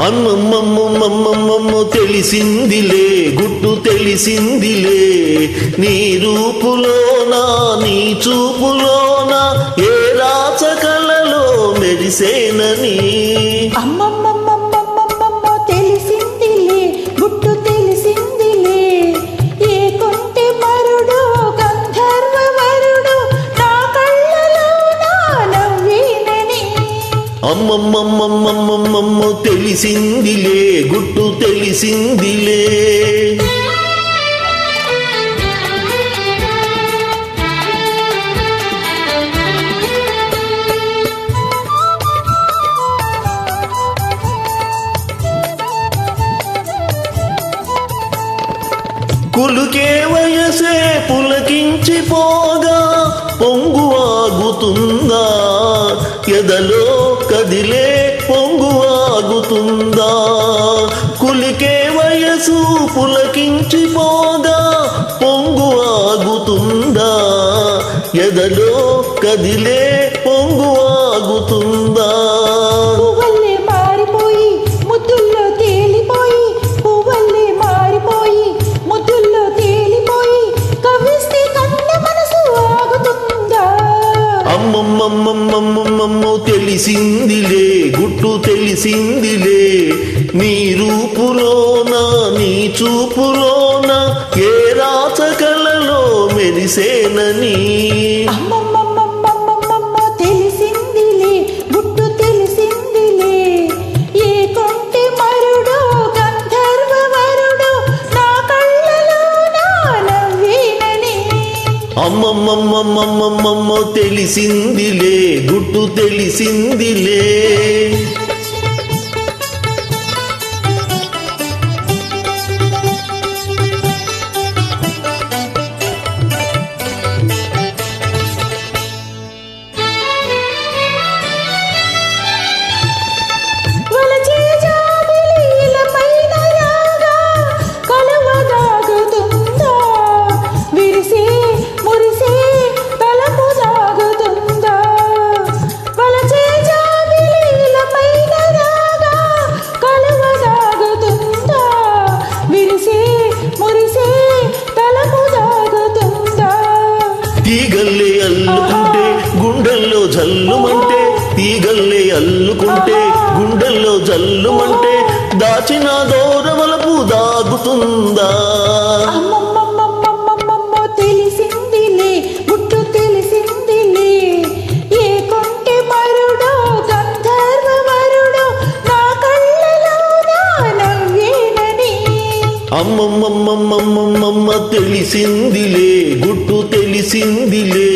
అమ్మమ్మమ్మమ్మమ్మమ్మ తెలిసిందిలే గుట్టు తెలిసిందిలే. నీ రూపులోనా నీ చూపులోనా ఏ రాచకలలో మెరిసేనని. అమ్మమ్మమ్మమ్మమ్మమ్మ తెలిసిందిలే గుట్టు తెలిసిందిలే. కులుకే వయసే పులకించిపోగా పొంగు ఆగుతుందా ఎదలో కదిలే పొంగు ఆగుతుందా? కులికే వయసు పులకించిపోదా? పొంగు ఆగుతుందా? ఎదలో కదిలే పొంగు ఆగుతుందా? తెలిసిందిలే గుట్టు తెలిసిందిలే. నీ రూపులోన నీ చూపులోన ఏ రాచకలలో మెరిసేనని. అమ్మమ్మమ్మమ్మమ్మమ్మ అమ్మమ్మమ్మమ్మమ్మమ్మ తెలిసిందిలే గుట్టు తెలిసిందిలే. తీగల్లే అల్లుకుంటే గుండెల్లో జల్లుమంటే తీగల్లే అల్లుకుంటే గుండెల్లో జల్లుమంటే దాచిన దూరవలపు దాగుతుందా? అమ్మమ్మమ్మమ్మమ్మమ్మ తెలిసిందిలే గుట్టు తెలిసిందిలే.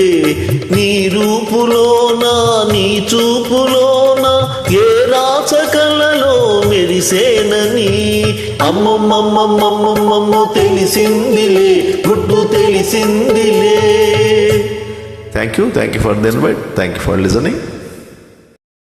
నీ రూపులోన నీ చూపులోన ఏ రాచకలలో మెరిసేనని. అమ్మమ్మమ్మమ్మమ్మమ్మమ్మ తెలిసిందిలే గుట్టు తెలిసిందిలే. Thank you thank you for the invite thank you for listening